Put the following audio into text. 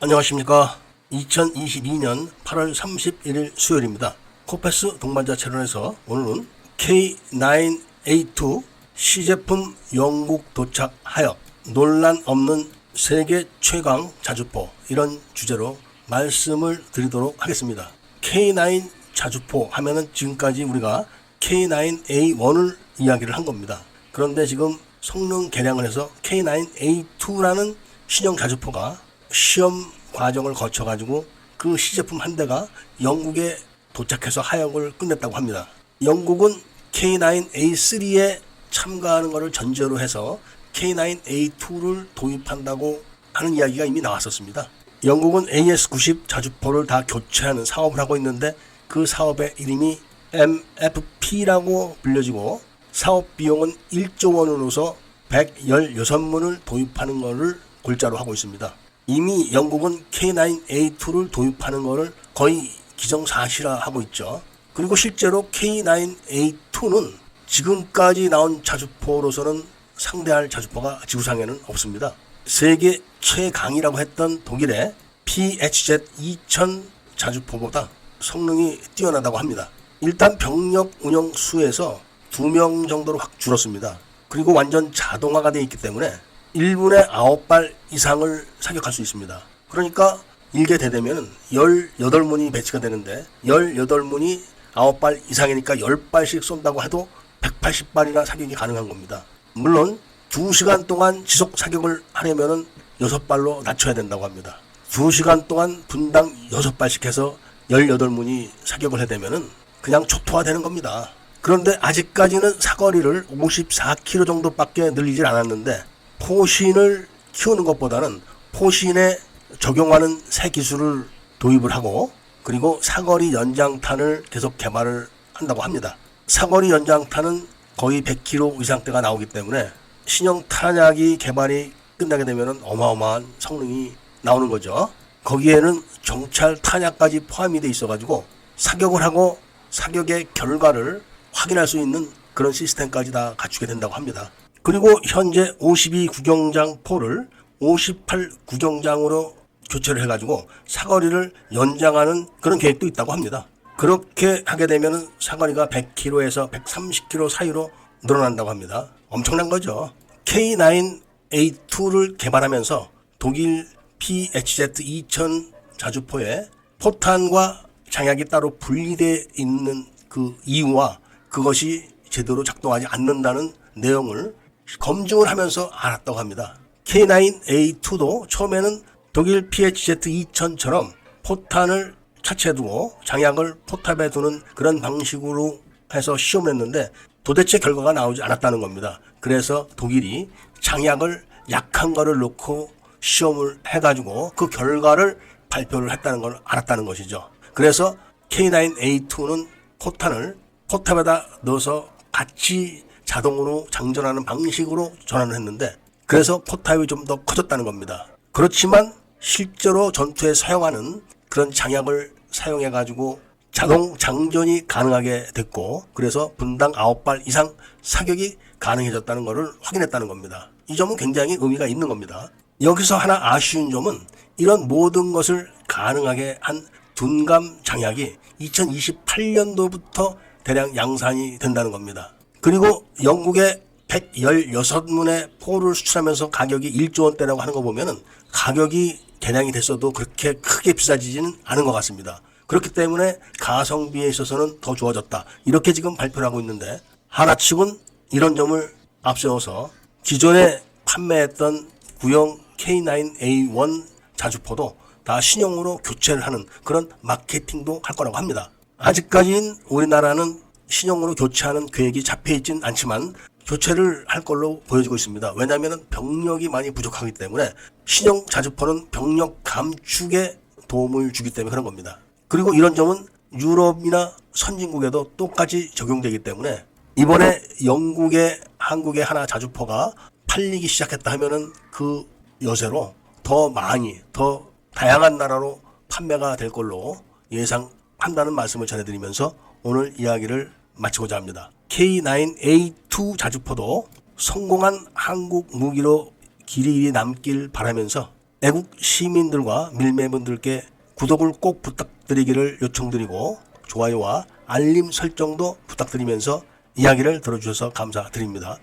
안녕하십니까. 2022년 8월 31일 수요일입니다. 코패스 동반자 채널에서 오늘은 K9A2 시제품 영국 도착하여 논란 없는 세계 최강 자주포 이런 주제로 말씀을 드리도록 하겠습니다. K9 자주포 하면은 지금까지 우리가 K9A1을 이야기를 한 겁니다. 그런데 지금 성능 개량을 해서 K9A2라는 신형 자주포가 시험 과정을 거쳐가지고 그 시제품 한 대가 영국에 도착해서 하역을 끝냈다고 합니다. 영국은 K9A3에 참가하는 것을 전제로 해서 K9A2를 도입한다고 하는 이야기가 이미 나왔었습니다. 영국은 AS90 자주포를 다 교체하는 사업을 하고 있는데 그 사업의 이름이 MFP라고 불려지고 사업 비용은 1조 원으로서 116문을 도입하는 것을 골자로 하고 있습니다. 이미 영국은 K9A2를 도입하는 것을 거의 기정사실화하고 있죠. 그리고 실제로 K9A2는 지금까지 나온 자주포로서는 상대할 자주포가 지구상에는 없습니다. 세계 최강이라고 했던 독일의 PHZ-2000 자주포보다 성능이 뛰어나다고 합니다. 일단 병력 운영 수에서 두명 정도로 확 줄었습니다. 그리고 완전 자동화가 되어 있기 때문에 1분에 9발 이상을 사격할 수 있습니다. 그러니까 일개 대대면은 18문이 배치가 되는데 18문이 9발 이상이니까 10발씩 쏜다고 해도 180발이나 사격이 가능한 겁니다. 물론 2시간 동안 지속 사격을 하려면은 6발로 낮춰야 된다고 합니다. 2시간 동안 분당 6발씩 해서 18문이 사격을 해대면은 그냥 초토화 되는 겁니다. 그런데 아직까지는 사거리를 54km 정도밖에 늘리질 않았는데 포신을 키우는 것보다는 포신에 적용하는 새 기술을 도입을 하고 그리고 사거리 연장탄을 계속 개발을 한다고 합니다. 사거리 연장탄은 거의 100km 이상대가 나오기 때문에 신형 탄약이 개발이 끝나게 되면 어마어마한 성능이 나오는 거죠. 거기에는 정찰 탄약까지 포함이 돼 있어가지고 사격을 하고 사격의 결과를 확인할 수 있는 그런 시스템까지 다 갖추게 된다고 합니다. 그리고 현재 52 구경장 포를 58 구경장으로 교체를 해가지고 사거리를 연장하는 그런 계획도 있다고 합니다. 그렇게 하게 되면 사거리가 100km에서 130km 사이로 늘어난다고 합니다. 엄청난 거죠. K9A2를 개발하면서 독일 PHZ-2000 자주포에 포탄과 장약이 따로 분리되어 있는 그 이유와 그것이 제대로 작동하지 않는다는 내용을 검증을 하면서 알았다고 합니다. K9A2도 처음에는 독일 PHZ-2000처럼 포탄을 차체에 두고 장약을 포탑에 두는 그런 방식으로 해서 시험을 했는데 도대체 결과가 나오지 않았다는 겁니다. 그래서 독일이 장약을 약한 거를 놓고 시험을 해가지고 그 결과를 발표를 했다는 걸 알았다는 것이죠. 그래서 K9A2는 포탄을 포탑에다 넣어서 같이 자동으로 장전하는 방식으로 전환을 했는데 그래서 포탑이 좀 더 커졌다는 겁니다. 그렇지만 실제로 전투에 사용하는 그런 장약을 사용해 가지고 자동 장전이 가능하게 됐고 그래서 분당 9발 이상 사격이 가능해졌다는 것을 확인했다는 겁니다. 이 점은 굉장히 의미가 있는 겁니다. 여기서 하나 아쉬운 점은 이런 모든 것을 가능하게 한 둔감 장약이 2028년도부터 대량 양산이 된다는 겁니다. 그리고 영국의 116문의 포를 수출하면서 가격이 1조 원대라고 하는 거 보면은 가격이 개량이 됐어도 그렇게 크게 비싸지지는 않은 것 같습니다. 그렇기 때문에 가성비에 있어서는 더 좋아졌다. 이렇게 지금 발표를 하고 있는데 하나 측은 이런 점을 앞세워서 기존에 판매했던 구형 K9A1 자주포도 다 신형으로 교체를 하는 그런 마케팅도 할 거라고 합니다. 아직까지는 우리나라는 신형으로 교체하는 계획이 잡혀 있진 않지만 교체를 할 걸로 보여지고 있습니다. 왜냐하면 병력이 많이 부족하기 때문에 신형 자주포는 병력 감축에 도움을 주기 때문에 그런 겁니다. 그리고 이런 점은 유럽이나 선진국에도 똑같이 적용되기 때문에 이번에 영국의 한국의 하나 자주포가 팔리기 시작했다 하면은 그 여세로 더 많이 더 다양한 나라로 판매가 될 걸로 예상한다는 말씀을 전해드리면서 오늘 이야기를 마치고자 합니다. K9A2 자주포도 성공한 한국 무기로 길이 남길 바라면서 애국 시민들과 밀매분들께 구독을 꼭 부탁드리기를 요청드리고 좋아요와 알림 설정도 부탁드리면서 이야기를 들어주셔서 감사드립니다.